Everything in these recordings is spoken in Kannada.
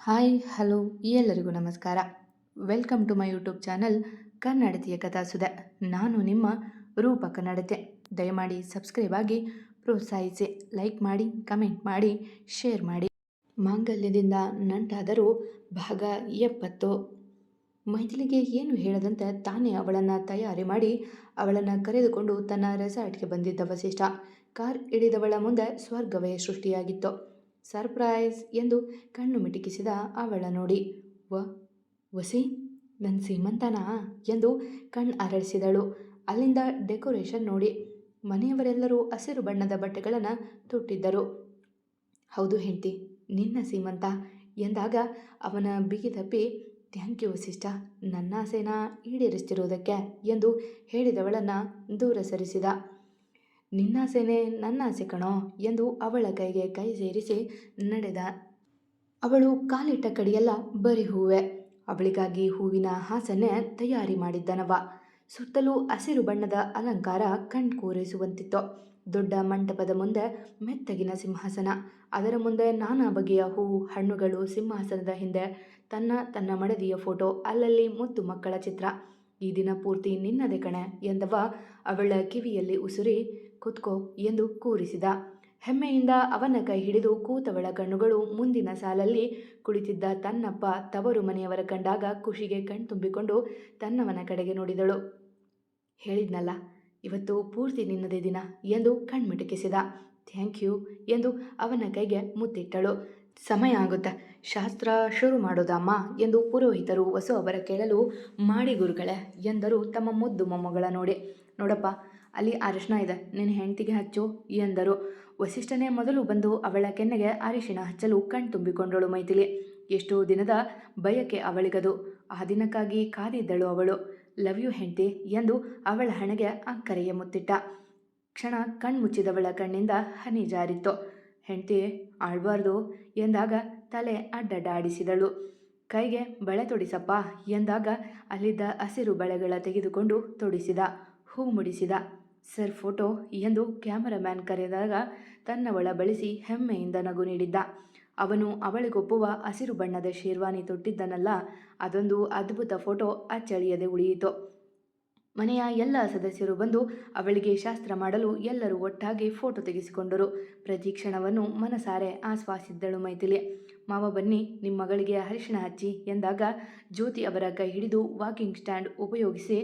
ಹಾಯ್, ಹಲೋ, ಎಲ್ಲರಿಗೂ ನಮಸ್ಕಾರ. Welcome to my YouTube channel ಕನ್ನಡತಿಯ ಕಥಾಸುದೆ ನಾನು ನಿಮ್ಮ ರೂಪ ಕನ್ನಡತೆ ದಯಮಾಡಿ ಸಬ್ಸ್ಕ್ರೈಬ್ ಆಗಿ ಪ್ರೋತ್ಸಾಹಿಸಿ. ಲೈಕ್ ಮಾಡಿ, ಕಮೆಂಟ್ ಮಾಡಿ, ಶೇರ್ ಮಾಡಿ. ಮಾಂಗಲ್ಯದಿಂದ ನಂಟಾದರೂ ಭಾಗ ಎಪ್ಪತ್ತು. ಮೈಥಿಲಿಗೆ ಏನು ಹೇಳದಂತೆ ತಾನೇ ಅವಳನ್ನು ತಯಾರಿ ಮಾಡಿ ಅವಳನ್ನು ಕರೆದುಕೊಂಡು ತನ್ನ ರೆಸಾರ್ಟ್ಗೆ ಬಂದಿದ್ದ ವಸಿಷ್ಠ. ಕಾರ್ ಇಳಿದವಳ ಮುಂದೆ ಸ್ವರ್ಗವೇ ಸೃಷ್ಟಿಯಾಗಿತ್ತು. ಸರ್ಪ್ರೈಸ್ ಎಂದು ಕಣ್ಣು ಮಿಟುಕಿಸಿದ ಅವಳ ನೋಡಿ. ವ, ವಸಿ ನನ್ನ ಸೀಮಂತನಾ ಎಂದು ಕಣ್ಣು ಅರಳಿಸಿದಳು. ಅಲ್ಲಿಂದ ಡೆಕೋರೇಷನ್ ನೋಡಿ. ಮನೆಯವರೆಲ್ಲರೂ ಹಸಿರು ಬಣ್ಣದ ಬಟ್ಟೆಗಳನ್ನು ತೊಟ್ಟಿದ್ದರು. ಹೌದು ಹೆಂಡತಿ, ನಿನ್ನ ಸೀಮಂತ ಎಂದಾಗ ಅವನ ಬಿಗಿ ತಪ್ಪಿ, ಥ್ಯಾಂಕ್ ಯು ವಸಿಷ್ಠ ನನ್ನ ಆಸೆನ ಈಡೇರಿಸ್ತಿರೋದಕ್ಕೆ ಎಂದು ಹೇಳಿದವಳನ್ನು ದೂರ ಸರಿಸಿದ. ನಿನ್ನಾಸೆನೇ ನನ್ನ ಆಸೆ ಕಣೋ ಎಂದು ಅವಳ ಕೈಗೆ ಕೈ ಸೇರಿಸಿ ನಡೆದ ಅವಳು ಕಾಲಿಟ್ಟ ಕಡೆಯೆಲ್ಲ ಬರೀ ಹೂವೆ. ಅವಳಿಗಾಗಿ ಹೂವಿನ ಹಾಸನೆ ತಯಾರಿ ಮಾಡಿದ್ದನವ. ಸುತ್ತಲೂ ಹಸಿರು ಬಣ್ಣದ ಅಲಂಕಾರ ಕಣ್ಕೂರಿಸುವಂತಿತ್ತು. ದೊಡ್ಡ ಮಂಟಪದ ಮುಂದೆ ಮೆತ್ತಗಿನ ಸಿಂಹಾಸನ. ಅದರ ಮುಂದೆ ನಾನಾ ಬಗೆಯ ಹೂವು ಹಣ್ಣುಗಳು ಸಿಂಹಾಸನದ ಹಿಂದೆ. ತನ್ನ ತನ್ನ ಮಡದಿಯ ಫೋಟೋ, ಅಲ್ಲಲ್ಲಿ ಮುತ್ತು ಮಕ್ಕಳ ಚಿತ್ರ. ಈ ದಿನ ಪೂರ್ತಿ ನಿನ್ನದೆ ಕಣೆ ಎಂದವ ಅವಳ ಕಿವಿಯಲ್ಲಿ ಉಸುರಿ ಕುತ್ಕೋ ಎಂದು ಕೂರಿಸಿದ. ಹೆಮ್ಮೆಯಿಂದ ಅವನ ಕೈ ಹಿಡಿದು ಕೂತವಳ ಕಣ್ಣುಗಳು ಮುಂದಿನ ಸಾಲಲ್ಲಿ ಕುಳಿತಿದ್ದ ತನ್ನಪ್ಪ ತವರು ಮನೆಯವರ ಕಂಡಾಗ ಖುಷಿಗೆ ಕಣ್ತುಂಬಿಕೊಂಡು ತನ್ನವನ ಕಡೆಗೆ ನೋಡಿದಳು. ಹೇಳಿದ್ನಲ್ಲ, ಇವತ್ತು ಪೂರ್ತಿ ನಿನ್ನದೇ ದಿನ ಎಂದು ಕಣ್ಮಿಟಕಿಸಿದ. ಥ್ಯಾಂಕ್ ಯು ಎಂದು ಅವನ ಕೈಗೆ ಮುತ್ತಿಟ್ಟಳು. ಸಮಯ ಆಗುತ್ತೆ. ಶಾಸ್ತ್ರ ಶುರು ಮಾಡೋದಮ್ಮ ಎಂದು ಪುರೋಹಿತರು ವಸು ಅವರ ಕೇಳಲು, ಮಾಡಿ ಗುರುಗಳೇ ಎಂದರು ತಮ್ಮ ಮುದ್ದು ಮೊಮ್ಮಗಳ ನೋಡಿ. ನೋಡಪ್ಪ ಅಲ್ಲಿ ಅರಿಶಿಣ ಇದೆ. ನಿನ್ನ ಹೆಂಡತಿಗೆ ಹಚ್ಚು ಎಂದರು ವಸಿಷ್ಠನೇ ಮೊದಲು ಬಂದು ಅವಳ ಕೆನ್ನೆಗೆ ಅರಿಶಿಣ ಹಚ್ಚಲು ಕಣ್ತುಂಬಿಕೊಂಡಳು ಮೈಥಿಲಿ. ಎಷ್ಟೋ ದಿನದ ಬಯಕೆ ಅವಳಿಗದು. ಆ ದಿನಕ್ಕಾಗಿ ಕಾದಿದ್ದಳು ಅವಳು. ಲವ್ ಯು ಹೆಂಡತಿ ಎಂದು ಅವಳ ಹಣೆಗೆ ಅಕ್ಕರೆಯ ಮುತ್ತಿಟ್ಟ. ಕ್ಷಣ ಕಣ್ಮುಚ್ಚಿದವಳ ಕಣ್ಣಿಂದ ಹನಿ ಜಾರಿತ್ತು. ಹೆಂಡತಿ, ಆಳ್ಬಾರ್ದು ಎಂದಾಗ ತಲೆ ಅಡ್ಡಡಾಡಿಸಿದಳು ಕೈಗೆ ಬಳೆ ತೊಡಿಸಪ್ಪ ಎಂದಾಗ ಅಲ್ಲಿದ್ದ ಹಸಿರು ಬಳೆಗಳ ತೆಗೆದುಕೊಂಡು ತೊಡಿಸಿದ, ಹೂ ಮುಡಿಸಿದ. ಸರ್ ಫೋಟೋ ಎಂದು ಕ್ಯಾಮರಾಮ್ಯಾನ್ ಕರೆದಾಗ ತನ್ನವಳ ಬಳಸಿ ಹೆಮ್ಮೆಯಿಂದ ನಗು ನೀಡಿದ್ದ. ಅವನು ಅವಳಿಗೊಪ್ಪುವ ಹಸಿರು ಬಣ್ಣದ ಶೇರ್ವಾನಿ ತೊಟ್ಟಿದ್ದನಲ್ಲ, ಅದೊಂದು ಅದ್ಭುತ ಫೋಟೋ ಅಚ್ಚಳಿಯದೆ ಉಳಿಯಿತು. ಮನೆಯ ಎಲ್ಲ ಸದಸ್ಯರು ಬಂದು ಅವಳಿಗೆ ಶಾಸ್ತ್ರ ಮಾಡಲು ಎಲ್ಲರೂ ಒಟ್ಟಾಗಿ ಫೋಟೋ ತೆಗೆಸಿಕೊಂಡರು. ಪ್ರತಿ ಕ್ಷಣವನ್ನು ಮನಸಾರೆ ಆಸ್ವಾಸಿದ್ದಳು ಮೈಥಿಲಿ. ಮಾವ ಬನ್ನಿ ನಿಮ್ಮ ಮಗಳಿಗೆ ಅರಿಶಿಣ ಹಚ್ಚಿ ಎಂದಾಗ ಜ್ಯೋತಿ ಅವರ ಕೈ ಹಿಡಿದು ವಾಕಿಂಗ್ ಸ್ಟ್ಯಾಂಡ್ ಉಪಯೋಗಿಸಿ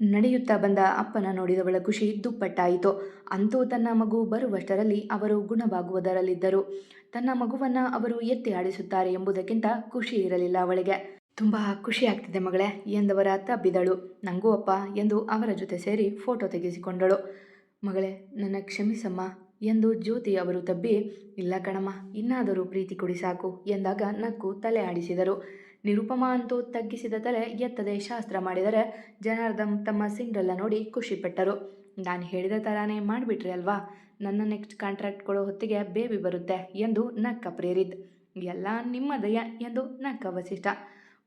ನಡೆಯುತ್ತಾ ಬಂದ ಅಪ್ಪನ ನೋಡಿದವಳ ಖುಷಿ ದುಪ್ಪಟ್ಟಾಯಿತು. ಅಂತೂ ತನ್ನ ಮಗು ಬರುವಷ್ಟರಲ್ಲಿ ಅವರು ಗುಣವಾಗುವುದರಲ್ಲಿದ್ದರು. ತನ್ನ ಮಗುವನ್ನು ಅವರು ಎತ್ತಿ ಆಡಿಸುತ್ತಾರೆ ಎಂಬುದಕ್ಕಿಂತ ಖುಷಿ ಇರಲಿಲ್ಲ ಅವಳಿಗೆ. ತುಂಬ ಖುಷಿ ಆಗ್ತಿದೆ ಮಗಳೇ, ಎಂದವರ ತಬ್ಬಿದಳು. ನಂಗೂ ಅಪ್ಪ, ಎಂದು ಅವರ ಜೊತೆ ಸೇರಿ ಫೋಟೋ ತೆಗೆಸಿಕೊಂಡಳು. ಮಗಳೇ, ನನ್ನ ಕ್ಷಮಿಸಮ್ಮ, ಎಂದು ಜ್ಯೋತಿ ಅವರು ತಬ್ಬಿ, ಇಲ್ಲ ಕಣಮ್ಮ, ಇನ್ನಾದರೂ ಪ್ರೀತಿ ಕೊಡಿ ಸಾಕು, ಎಂದಾಗ ನಕ್ಕು ತಲೆ ಆಡಿಸಿದರು. ನಿರುಪಮ ಅಂತೂ ತಗ್ಗಿಸಿದ ತಲೆ ಎತ್ತದೆ ಶಾಸ್ತ್ರ ಮಾಡಿದರೆ ಜನಾರ್ದಂ ತಮ್ಮ ಸಿಂಗ್ರೆಲ್ಲ ನೋಡಿ ಖುಷಿಪಟ್ಟರು. ನಾನು ಹೇಳಿದ ಥರಾನೇ ಮಾಡಿಬಿಟ್ರಿ ಅಲ್ವಾ? ನನ್ನ ನೆಕ್ಸ್ಟ್ ಕಾಂಟ್ರಾಕ್ಟ್ ಕೊಡೋ ಹೊತ್ತಿಗೆ ಬೇಬಿ ಬರುತ್ತೆ ಎಂದು ನಕ್ಕ ಪ್ರೇರಿತ್. ಎಲ್ಲ ನಿಮ್ಮ ದಯ ಎಂದು ನಕ್ಕ ವಸಿಷ್ಠ.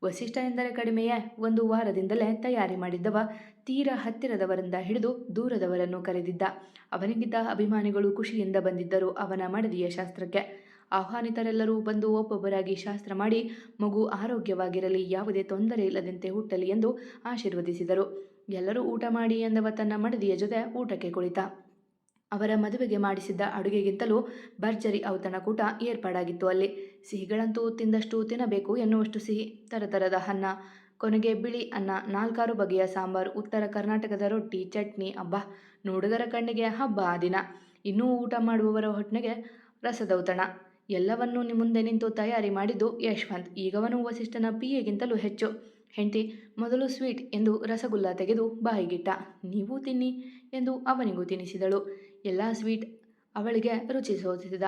ವಸಿಷ್ಠ ಎಂದರೆ ಕಡಿಮೆಯೇ? ಒಂದು ವಾರದಿಂದಲೇ ತಯಾರಿ ಮಾಡಿದ್ದವ, ತೀರ ಹತ್ತಿರದವರಿಂದ ಹಿಡಿದು ದೂರದವರನ್ನು ಕರೆದಿದ್ದ. ಅವನಿಗಿದ್ದ ಅಭಿಮಾನಿಗಳು ಖುಷಿಯಿಂದ ಬಂದಿದ್ದರು ಅವನ ಮಡದಿಯ ಶಾಸ್ತ್ರಕ್ಕೆ. ಆಹ್ವಾನಿತರೆಲ್ಲರೂ ಬಂದು ಒಬ್ಬೊಬ್ಬರಾಗಿ ಶಾಸ್ತ್ರ ಮಾಡಿ, ಮಗು ಆರೋಗ್ಯವಾಗಿರಲಿ, ಯಾವುದೇ ತೊಂದರೆ ಇಲ್ಲದಂತೆ ಹುಟ್ಟಲಿ ಎಂದು ಆಶೀರ್ವದಿಸಿದರು. ಎಲ್ಲರೂ ಊಟ ಮಾಡಿ ಎಂದವ ತನ್ನ ಮಡದಿಯ ಜೊತೆ ಊಟಕ್ಕೆ ಕುಳಿತ. ಅವರ ಮದುವೆಗೆ ಮಾಡಿಸಿದ್ದ ಅಡುಗೆಗಿಂತಲೂ ಭರ್ಜರಿ ಔತಣಕೂಟ ಏರ್ಪಾಡಾಗಿತ್ತು ಅಲ್ಲಿ. ಸಿಹಿಗಳಂತೂ ತಿಂದಷ್ಟು ತಿನ್ನಬೇಕು ಎನ್ನುವಷ್ಟು ಸಿಹಿ, ತರತರದ ಅನ್ನ, ಕೊನೆಗೆ ಬಿಳಿ ಅನ್ನ, ನಾಲ್ಕಾರು ಬಗೆಯ ಸಾಂಬಾರು, ಉತ್ತರ ಕರ್ನಾಟಕದ ರೊಟ್ಟಿ, ಚಟ್ನಿ, ಹಬ್ಬ, ನೋಡುಗರ ಕಣ್ಣಿಗೆ ಹಬ್ಬ ಆ ದಿನ. ಇನ್ನೂ ಊಟ ಮಾಡುವವರ ಹೊಟ್ಟೆಗೆ ರಸದೌತಣ. ಎಲ್ಲವನ್ನೂ ನಿಮ್ಮ ಮುಂದೆ ನಿಂತು ತಯಾರಿ ಮಾಡಿದ್ದು ಯಶವಂತ್. ಈಗವನು ವಸಿಷ್ಠನ ಪಿಯೆಗಿಂತಲೂ ಹೆಚ್ಚು. ಹೆಂಡತಿ, ಮೊದಲು ಸ್ವೀಟ್ ಎಂದು ರಸಗುಲ್ಲ ತೆಗೆದು ಬಾಯಿಗಿಟ್ಟ. ನೀವು ತಿನ್ನಿ ಎಂದು ಅವನಿಗೂ ತಿನ್ನಿಸಿದಳು. ಎಲ್ಲ ಸ್ವೀಟ್ ಅವಳಿಗೆ ರುಚಿ ಸೋಚಿಸಿದ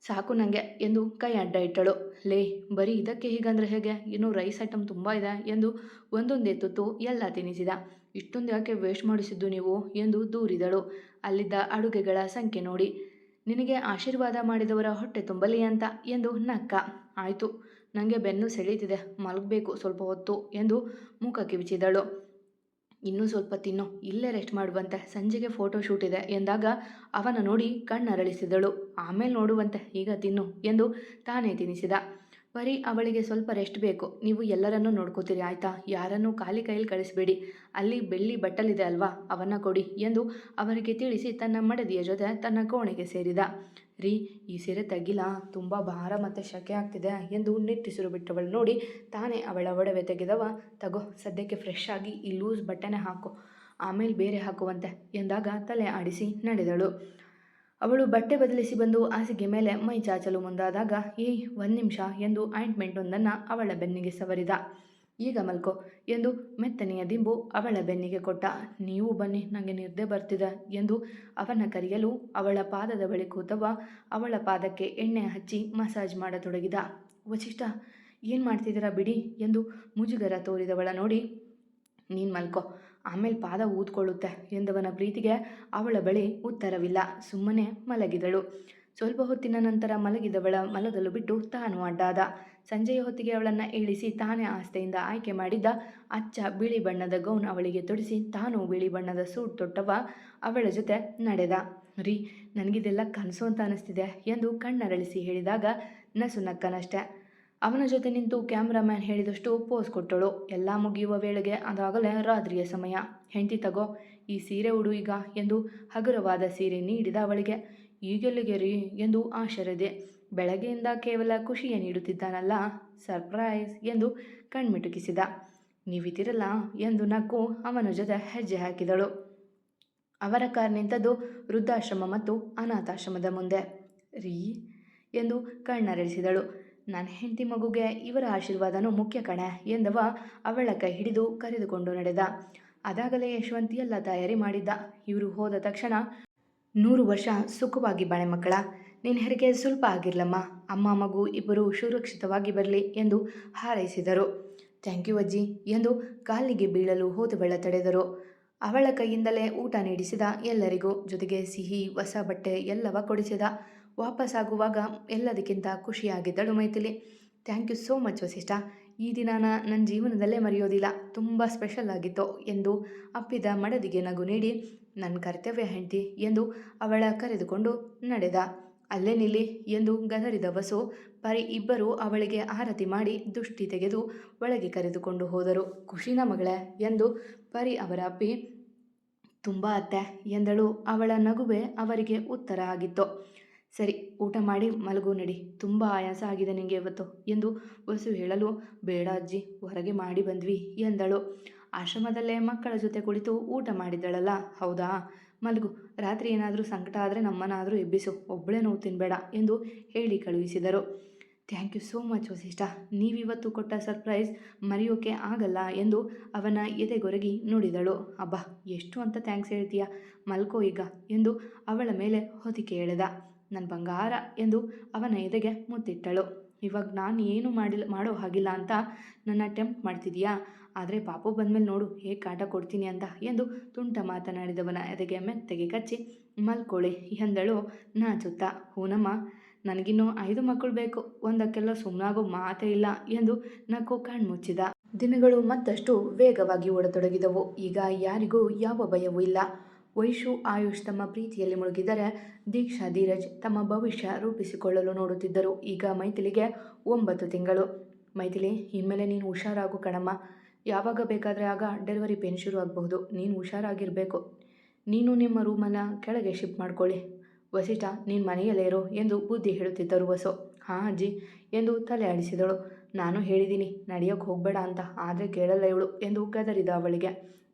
ಸಾಕು ನನಗೆ ಎಂದು ಕೈ ಅಡ್ಡ ಇಟ್ಟಳು. ಲೇ, ಬರೀ ಇದಕ್ಕೆ ಹೀಗಂದ್ರೆ ಹೇಗೆ? ಇನ್ನೂ ರೈಸ್ ಐಟಮ್ ತುಂಬ ಇದೆ ಎಂದು ಒಂದೊಂದೇ ತುತ್ತು ಎಲ್ಲ ತಿನ್ನಿಸಿದ. ಇಷ್ಟೊಂದು ಯಾಕೆ ವೇಸ್ಟ್ ಮಾಡಿಸಿದ್ದು ನೀವು? ಎಂದು ದೂರಿದಳು. ಅಲ್ಲಿದ್ದ ಅಡುಗೆಗಳ ಸಂಖ್ಯೆ ನೋಡಿ. ನಿನಗೆ ಆಶೀರ್ವಾದ ಮಾಡಿದವರ ಹೊಟ್ಟೆ ತುಂಬಲಿ ಅಂತ ಎಂದು ನಕ್ಕ. ಆಯಿತು ನನಗೆ ಬೆನ್ನು ಸೆಳೀತಿದೆ, ಮಲಗಬೇಕು ಸ್ವಲ್ಪ ಹೊತ್ತು ಎಂದು ಮುಖ ಕಿವಿಚಿದಳು. ಇನ್ನೂ ಸ್ವಲ್ಪ ತಿನ್ನು, ಇಲ್ಲೇ ರೆಸ್ಟ್ ಮಾಡುವಂತೆ ಸಂಜೆಗೆ ಫೋಟೋ ಶೂಟ್ ಇದೆ ಎಂದಾಗ ಅವನ ನೋಡಿ ಕಣ್ಣರಳಿಸಿದಳು. ಆಮೇಲೆ ನೋಡುವಂತೆ, ಈಗ ತಿನ್ನು ಎಂದು ತಾನೇ ತಿನ್ನಿಸಿದ. ಪರಿ ಅವಳಿಗೆ ಸ್ವಲ್ಪ ರೆಸ್ಟ್ ಬೇಕು. ನೀವು ಎಲ್ಲರನ್ನೂ ನೋಡ್ಕೋತೀರಿ, ಆಯಿತಾ? ಯಾರನ್ನೂ ಖಾಲಿ ಕೈಯಲ್ಲಿ ಕಳಿಸಬೇಡಿ. ಅಲ್ಲಿ ಬೆಳ್ಳಿ ಬಟ್ಟಲಿದೆ ಅಲ್ವಾ? ಅವನ್ನ ಕೊಡಿ ಎಂದು ಅವರಿಗೆ ತಿಳಿಸಿ ತನ್ನ ಮಡದಿಯ ಜೊತೆ ತನ್ನ ಕೋಣೆಗೆ ಸೇರಿದ. ರೀ, ಈ ಸೀರೆ ತೆಗಿಲ್ಲ ತುಂಬ ಭಾರ ಮತ್ತು ಶಕೆ ಆಗ್ತಿದೆ ಎಂದು ನಿಟ್ಟಿಸಿರು ಬಿಟ್ಟವಳು. ನೋಡಿ, ತಾನೇ ಅವಳ ಒಡವೆ ತೆಗೆದವ. ತಗೋ, ಸದ್ಯಕ್ಕೆ ಫ್ರೆಶ್ ಆಗಿ ಈ ಲೂಸ್ ಬಟ್ಟೆನೇ ಹಾಕು. ಆಮೇಲೆ ಬೇರೆ ಹಾಕುವಂತೆ ಎಂದಾಗ ತಲೆ ಆಡಿಸಿ ನಡೆದಳು. ಅವಳು ಬಟ್ಟೆ ಬದಲಿಸಿ ಬಂದು ಹಾಸಿಗೆ ಮೇಲೆ ಮೈ ಚಾಚಲು ಮುಂದಾದಾಗ ಏಯ್ ಒಂದು ನಿಮಿಷ ಎಂದು ಆಯಿಂಟ್ಮೆಂಟ್ ಒಂದನ್ನು ಅವಳ ಬೆನ್ನಿಗೆ ಸವರಿದ. ಈಗ ಮಲ್ಕೋ ಎಂದು ಮೆತ್ತನೆಯ ದಿಂಬು ಅವಳ ಬೆನ್ನಿಗೆ ಕೊಟ್ಟ. ನೀವು ಬನ್ನಿ ನನಗೆ ನಿದ್ದೆ ಬರ್ತಿದೆ ಎಂದು ಅವನ ಕರೆಯಲು ಅವಳ ಪಾದದ ಬಳಿ ಕೂತವ ಅವಳ ಪಾದಕ್ಕೆ ಎಣ್ಣೆ ಹಚ್ಚಿ ಮಸಾಜ್ ಮಾಡತೊಡಗಿದ. ವಚಿಷ್ಠ ಏನು ಮಾಡ್ತಿದ್ದೀರಾ ಬಿಡಿ ಎಂದು ಮುಜುಗರ ತೋರಿದವಳ ನೋಡಿ, ನೀನು ಮಲ್ಕೋ ಆಮೇಲೆ ಪಾದ ಊದ್ಕೊಳ್ಳುತ್ತೆ ಎಂದವನ ಪ್ರೀತಿಗೆ ಅವಳ ಬಳಿ ಉತ್ತರವಿಲ್ಲ. ಸುಮ್ಮನೆ ಮಲಗಿದಳು. ಸ್ವಲ್ಪ ಹೊತ್ತಿನ ನಂತರ ಮಲಗಿದವಳ ಮಲಗಲು ಬಿಟ್ಟು ತಾನು ಅಡ್ಡಾದ. ಸಂಜೆಯ ಹೊತ್ತಿಗೆ ಅವಳನ್ನು ಇಳಿಸಿ ತಾನೇ ಆಸ್ತೆಯಿಂದ ಆಯ್ಕೆ ಮಾಡಿದ್ದ ಅಚ್ಚ ಬಿಳಿ ಬಣ್ಣದ ಗೌನ್ ಅವಳಿಗೆ ತೊಡಿಸಿ ತಾನು ಬಿಳಿ ಬಣ್ಣದ ಸೂಟ್ ತೊಟ್ಟವ ಅವಳ ಜೊತೆ ನಡೆದ. ರೀ, ನನಗಿದೆಲ್ಲ ಕನಸು ಅಂತ ಅನಿಸ್ತಿದೆ ಎಂದು ಕಣ್ಣರಳಿಸಿ ಹೇಳಿದಾಗ ನಸು ನಕ್ಕನಷ್ಟೆ. ಅವನ ಜೊತೆ ನಿಂತು ಕ್ಯಾಮ್ರಾಮ್ಯಾನ್ ಹೇಳಿದಷ್ಟು ಪೋಸ್ ಕೊಟ್ಟಳು. ಎಲ್ಲ ಮುಗಿಯುವ ವೇಳೆಗೆ ಅದಾಗಲೇ ರಾತ್ರಿಯ ಸಮಯ. ಹೆಂಡತಿ ತಗೋ, ಈ ಸೀರೆ ಉಡು ಈಗ ಎಂದು ಹಗುರವಾದ ಸೀರೆ ನೀಡಿದ ಅವಳಿಗೆ. ಈಗೆಲ್ಲಿಗೆ ರೀ ಎಂದು ಆಶ್ಚರ್ಯದೆ. ಬೆಳಗ್ಗೆಯಿಂದ ಕೇವಲ ಖುಷಿಯ ನೀಡುತ್ತಿದ್ದಾನಲ್ಲ, ಸರ್ಪ್ರೈಸ್ ಎಂದು ಕಣ್ಮಿಟುಕಿಸಿದ. ನೀವಿದ್ದೀರಲ್ಲ ಎಂದು ನಕ್ಕು ಅವನ ಜೊತೆ ಹೆಜ್ಜೆ ಹಾಕಿದಳು. ಅವರ ಕಾರ್ ನಿಂತದ್ದು ವೃದ್ಧಾಶ್ರಮ ಮತ್ತು ಅನಾಥಾಶ್ರಮದ ಮುಂದೆ. ರೀ ಎಂದು ಕಣ್ಣರಳಿಸಿದಳು. ನನ್ನ ಹೆಂಡತಿ ಮಗುಗೆ ಇವರ ಆಶೀರ್ವಾದನೂ ಮುಖ್ಯ ಕಣೆ ಎಂದವ ಅವಳ ಕೈ ಹಿಡಿದು ಕರೆದುಕೊಂಡು ನಡೆದ. ಅದಾಗಲೇ ಯಶವಂತಿ ಎಲ್ಲ ತಯಾರಿ ಮಾಡಿದ್ದ. ಇವರು ಹೋದ ತಕ್ಷಣ, ನೂರು ವರ್ಷ ಸುಖವಾಗಿ ಬಾಳೆ ಮಕ್ಕಳ ನಿನ್ನ ಹೆರಿಗೆ ಸ್ವಲ್ಪ ಆಗಿರ್ಲಮ್ಮ, ಅಮ್ಮ ಮಗು ಇಬ್ಬರು ಸುರಕ್ಷಿತವಾಗಿ ಬರಲಿ ಎಂದು ಹಾರೈಸಿದರು. ಥ್ಯಾಂಕ್ ಯು ಅಜ್ಜಿ ಎಂದು ಕಾಲಿಗೆ ಬೀಳಲು ಹೋದವಳ ತಡೆದರು. ಅವಳ ಕೈಯಿಂದಲೇ ಊಟ ನೀಡಿಸಿದ ಎಲ್ಲರಿಗೂ ಜೊತೆಗೆ ಸಿಹಿ, ಹೊಸ ಬಟ್ಟೆ ಎಲ್ಲವ ಕೊಡಿಸಿದ. ವಾಪಸ್ಸಾಗುವಾಗ ಎಲ್ಲದಕ್ಕಿಂತ ಖುಷಿಯಾಗಿದ್ದಳು Maithili. Thank you so much Vasishtha. ಈ ದಿನಾನ ನನ್ನ ಜೀವನದಲ್ಲೇ ಮರೆಯೋದಿಲ್ಲ. ತುಂಬ ಸ್ಪೆಷಲ್ ಆಗಿತ್ತು ಎಂದು ಅಪ್ಪಿದ ಮಡದಿಗೆ ನಗು ನೀಡಿ ನನ್ನ ಕರ್ತವ್ಯ ಹೆಂಡತಿ ಎಂದು ಅವಳ ಕರೆದುಕೊಂಡು ನಡೆದ. ಅಲ್ಲೇ ನಿಲ್ಲಿ ಎಂದು ಗದರಿದ ವಸು ಪರಿ ಇಬ್ಬರು ಅವಳಿಗೆ ಆರತಿ ಮಾಡಿ ದುಷ್ಟಿ ತೆಗೆದು ಒಳಗೆ ಕರೆದುಕೊಂಡು ಹೋದರು. ಖುಷಿನ ಮಗಳೇ ಎಂದು ಪರಿ ಅವರ ಅಪ್ಪಿ, ತುಂಬ ಅತ್ತೆ ಎಂದಳು. ಅವಳ ನಗುವೆ ಅವರಿಗೆ ಉತ್ತರ ಆಗಿತ್ತು. ಸರಿ, ಊಟ ಮಾಡಿ ಮಲಗು ನಡಿ. ತುಂಬ ಆಯಾಸ ಆಗಿದೆ ನಿನಗೆ ಇವತ್ತು. ಎಂದು ವಸು ಹೇಳಲು, ಬೇಡ ಅಜ್ಜಿ, ಹೊರಗೆ ಮಾಡಿ ಬಂದ್ವಿ ಎಂದಳು. ಆಶ್ರಮದಲ್ಲೇ ಮಕ್ಕಳ ಜೊತೆ ಕುಳಿತು ಊಟ ಮಾಡಿದ್ದಳಲ್ಲ. ಹೌದಾ? ಮಲಗು. ರಾತ್ರಿ ಏನಾದರೂ ಸಂಕಟ ಆದರೆ ನಮ್ಮನಾದರೂ ಎಬ್ಬಿಸು. ಒಬ್ಬಳೇ ನೋವು ತಿನ್ನಬೇಡ ಎಂದು ಹೇಳಿ ಕಳುಹಿಸಿದರು. Thank you so much Vasishtha. ನೀವಿವತ್ತು ಕೊಟ್ಟ ಸರ್ಪ್ರೈಸ್ ಮರೆಯೋಕೆ ಆಗಲ್ಲ ಎಂದು ಅವನ ಎದೆಗೊರಗಿ ನುಡಿದಳು. ಅಬ್ಬಾ, ಎಷ್ಟು ಅಂತ ಥ್ಯಾಂಕ್ಸ್ ಹೇಳ್ತೀಯ? ಮಲ್ಕೋ ಈಗ ಎಂದು ಅವಳ ಮೇಲೆ ಹೊದಿಕೆ ಎಳೆದ. ನನ್ನ ಬಂಗಾರ ಎಂದು ಅವನ ಎದೆಗೆ ಮುತ್ತಿಟ್ಟಳು. ಇವಾಗ ನಾನು ಏನು ಮಾಡಿಲ್ಲ ಮಾಡೋ ಹಾಗಿಲ್ಲ ಅಂತ ನನ್ನ ಟೆಂಪ್ಟ್ ಮಾಡ್ತಿದೀಯಾ? ಆದರೆ ಪಾಪು ಬಂದಮೇಲೆ ನೋಡು, ಹೇಗೆ ಕಾಟ ಕೊಡ್ತೀನಿ ಅಂತ ಎಂದು ತುಂಟ ಮಾತನಾಡಿದವನ ಎದೆಗೆ ಮೆತ್ತಗೆ ಕಚ್ಚಿ ಮಲ್ಕೊಳ್ಳಿ ಎಂದಳು ನಾಚುತ್ತಾ. ಹೂನಮ್ಮ, ನನಗಿನ್ನೂ ಐದು ಮಕ್ಕಳು ಬೇಕು, ಒಂದಕ್ಕೆಲ್ಲ ಸುಮ್ಮನಾಗೋ ಮಾತೇ ಇಲ್ಲ ಎಂದು ನಕ್ಕು ಕಣ್ಮುಚ್ಚಿದ ದಿನಗಳು ಮತ್ತಷ್ಟು ವೇಗವಾಗಿ ಓಡತೊಡಗಿದವು. ಈಗ ಯಾರಿಗೂ ಯಾವ ಭಯವೂ ಇಲ್ಲ. ವೈಶು ಆಯುಷ್ ತಮ್ಮ ಪ್ರೀತಿಯಲ್ಲಿ ಮುಳುಗಿದರೆ ದೀಕ್ಷಾ ಧೀರಜ್ ತಮ್ಮ ಭವಿಷ್ಯ ರೂಪಿಸಿಕೊಳ್ಳಲು ನೋಡುತ್ತಿದ್ದರು. ಈಗ ಮೈಥಿಲಿಗೆ ಒಂಬತ್ತು ತಿಂಗಳು. ಮೈಥಿಲಿ, ಇನ್ಮೇಲೆ ನೀನು ಹುಷಾರಾಗು ಕಣಮ್ಮ. ಯಾವಾಗ ಬೇಕಾದರೆ ಆಗ ಡೆಲಿವರಿ ಪೇನ್ ಶುರು ಆಗಬಹುದು. ನೀನು ಹುಷಾರಾಗಿರಬೇಕು. ನೀನು ನಿಮ್ಮ ರೂಮನ್ನು ಕೆಳಗೆ ಶಿಫ್ಟ್ ಮಾಡ್ಕೊಳ್ಳಿ. ವಸಿಷ್ಠ, ನೀನು ಮನೆಯಲ್ಲೇ ಇರು ಎಂದು ಬುದ್ಧಿ ಹೇಳುತ್ತಿದ್ದರು ವಸು. ಹಾಂ ಅಜ್ಜಿ ಎಂದು ತಲೆ ಆಡಿಸಿದಳು. ನಾನು ಹೇಳಿದ್ದೀನಿ ನಡೆಯೋಕೆ ಹೋಗಬೇಡ ಅಂತ, ಆದರೆ ಕೇಳಲ್ಲ ಇವಳು ಎಂದು ಗದರಿದ ಅವಳಿಗೆ.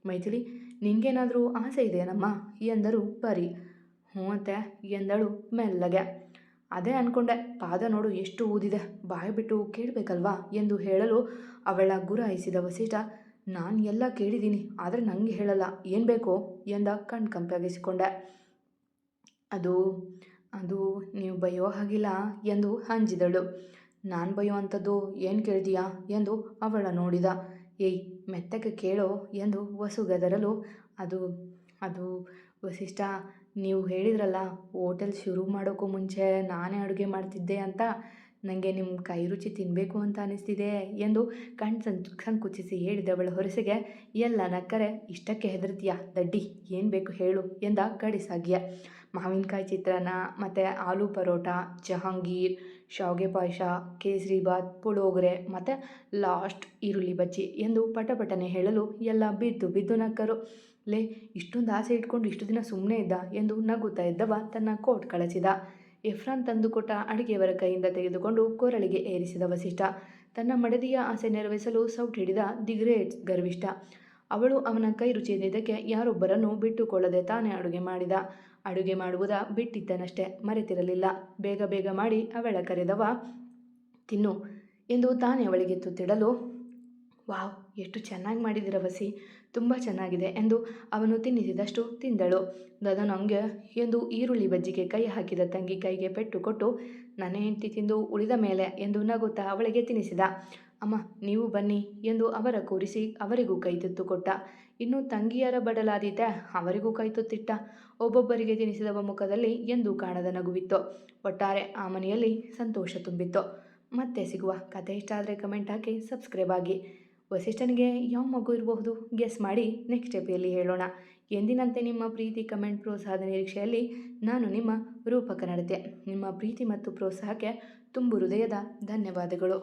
ಮೈಥಿಲಿ ನಿನಗೇನಾದರೂ ಆಸೆ ಇದೆಯೇನಮ್ಮ? ಎಂದರು ಪರಿ. ಹ್ಞೂ ಅಂತೆ ಎಂದಳು ಮೆಲ್ಲಗೆ. ಅದೇ ಅಂದ್ಕೊಂಡೆ ಪಾದ ನೋಡು ಎಷ್ಟು ಊದಿದೆ, ಬಾಯಿ ಬಿಟ್ಟು ಕೇಳಬೇಕಲ್ವಾ ಎಂದು ಹೇಳಲು ಅವಳ ಗುರಾಯಿಸಿದ ವಸಿಷ್ಠ, ನಾನು ಎಲ್ಲ ಕೇಳಿದ್ದೀನಿ ಆದರೆ ನನಗೆ ಹೇಳಲ್ಲ, ಏನು ಬೇಕೋ ಎಂದ ಕಣ್ ಕಂಪಾಗಿಸಿಕೊಂಡೆ ಅದು ಅದು ನೀವು ಬಯ್ಯೋ ಹಾಗಿಲ್ಲ ಎಂದು ಹಂಜಿದಳು ನಾನು ಬಯ್ಯೋ ಅಂಥದ್ದು ಏನು ಕೇಳಿದೀಯಾ ಎಂದು ಅವಳ ನೋಡಿದ. ಏಯ್, ಮೆತ್ತಗೆ ಕೇಳೋ ಎಂದು ವಸು ಗದರಲು, ಅದು ಅದು ವಸಿಷ್ಠ, ನೀವು ಹೇಳಿದ್ರಲ್ಲ, ಹೋಟೆಲ್ ಶುರು ಮಾಡೋಕ್ಕೂ ಮುಂಚೆ ನಾನೇ ಅಡುಗೆ ಮಾಡ್ತಿದ್ದೆ ಅಂತ ನನಗೆ ನಿಮ್ಮ ಕೈ ರುಚಿ ತಿನ್ನಬೇಕು ಅಂತ ಅನಿಸ್ತಿದೆ ಎಂದು ಕಣ್ ಸಂ ಸಂಕುಚಿಸಿ ಹೇಳಿದವಳ ಹೊರಸಿಗೆ, ಎಲ್ಲ ನಕ್ಕರೆ, ಇಷ್ಟಕ್ಕೆ ಹೆದರ್ತೀಯ, ದಡ್ಡಿ, ಏನು ಬೇಕು ಹೇಳು ಎಂದ ಕಡಿಸಾಗಿಯ ಮಾವಿನಕಾಯಿ ಚಿತ್ರಾನ್ನ, ಮತ್ತು ಆಲೂ ಪರೋಟ, ಜಹಾಂಗೀರ್, ಶಾವಿಗೆ ಪಾಯಸ, ಕೇಸರಿ ಬಾತ್ ಪುಳೋಗರೆ ಮತ್ತು ಲಾಸ್ಟ್ ಈರುಳ್ಳಿ ಬಜ್ಜಿ ಎಂದು ಪಟಪಟನೆ ಹೇಳಲು ಎಲ್ಲ ಬಿದ್ದು ಬಿದ್ದು ನಕ್ಕರು. ಲೇ, ಇಷ್ಟೊಂದು ಆಸೆ ಇಟ್ಕೊಂಡು ಇಷ್ಟು ದಿನ ಸುಮ್ಮನೆ ಇದ್ದ ಎಂದು ನಗುತ್ತಾ ಇದ್ದವ ತನ್ನ ಕೋಟ್ ಕಳಚಿದ. ಎಫ್ರಾನ್ ತಂದುಕೊಟ್ಟ ಅಡಿಗೆಯವರ ಕೈಯಿಂದ ತೆಗೆದುಕೊಂಡು ಕೊರಳಿಗೆ ಏರಿಸಿದ ವಸಿಷ್ಠ, ತನ್ನ ಮಡದಿಯ ಆಸೆ ನೆರವೇರಿಸಲು ಸೌಟ್ ಹಿಡಿದ ದಿ ಗ್ರೇಟ್ ಗರ್ವಿಷ್ಠ. ಅವಳು ಅವನ ಕೈ ರುಚಿಯದಿದ್ದಕ್ಕೆ ಯಾರೊಬ್ಬರನ್ನು ಬಿಟ್ಟುಕೊಳ್ಳದೆ ತಾನೇ ಅಡುಗೆ ಮಾಡಿದ. ಅಡುಗೆ ಮಾಡುವುದ ಬಿಟ್ಟಿದ್ದನಷ್ಟೇ, ಮರೆತಿರಲಿಲ್ಲ. ಬೇಗ ಬೇಗ ಮಾಡಿ ಅವಳ ಕರೆದವ, ತಿನ್ನು ಎಂದು ತಾನೇ ಅವಳಿಗೆ ತುತ್ತಿಡಲು ವಾವ್, ಎಷ್ಟು ಚೆನ್ನಾಗಿ ಮಾಡಿದಿರ ವಸಿ, ತುಂಬ ಚೆನ್ನಾಗಿದೆ ಎಂದು ಅವನು ತಿನ್ನಿಸಿದಷ್ಟು ತಿಂದಳು. ದದನಂಗೆ ಎಂದು ಈರುಳ್ಳಿ ಬಜ್ಜಿಗೆ ಕೈ ಹಾಕಿದ ತಂಗಿ ಕೈಗೆ ಪೆಟ್ಟು ಕೊಟ್ಟು, ನನ್ನ ಹೆಂಡತಿ ತಿಂದು ಉಳಿದ ಮೇಲೆ ಎಂದು ನಗುತ್ತಾ ಅವಳಿಗೆ ತಿನ್ನಿಸಿದ. ಅಮ್ಮ, ನೀವು ಬನ್ನಿ ಎಂದು ಅವರ ಕೂರಿಸಿ ಅವರಿಗೂ ಕೈ ತುತ್ತು ಕೊಟ್ಟ. ಇನ್ನು ತಂಗಿಯರ ಬಡಲಾದೀತ ಅವರಿಗೂ ಕೈ ತುತ್ತಿಟ್ಟ. ಒಬ್ಬೊಬ್ಬರಿಗೆ ತಿನಿಸಿದವ ಮುಖದಲ್ಲಿ ಎಂದೂ ಕಾಣದ ನಗುವಿತ್ತು. ಒಟ್ಟಾರೆ ಆ ಮನೆಯಲ್ಲಿ ಸಂತೋಷ ತುಂಬಿತ್ತು. ಮತ್ತೆ ಸಿಗುವ ಕತೆ ಇಷ್ಟ ಆದರೆ ಕಮೆಂಟ್ ಹಾಕಿ ಸಬ್ಸ್ಕ್ರೈಬ್ ಆಗಿ. ವಸಿಷ್ಠನಿಗೆ ಯಾವ ಮಗು ಇರಬಹುದು? ಗೆಸ್ ಮಾಡಿ ನೆಕ್ಸ್ಟ್ ಎಪಿಯಲ್ಲಿ ಹೇಳೋಣ. ಎಂದಿನಂತೆ ನಿಮ್ಮ ಪ್ರೀತಿ ಕಮೆಂಟ್ ಪ್ರೋತ್ಸಾಹದ ನಿರೀಕ್ಷೆಯಲ್ಲಿ ನಾನು ನಿಮ್ಮ ರೂಪಕ ನಡತೆ. ನಿಮ್ಮ ಪ್ರೀತಿ ಮತ್ತು ಪ್ರೋತ್ಸಾಹಕ್ಕೆ ತುಂಬು ಹೃದಯದ ಧನ್ಯವಾದಗಳು.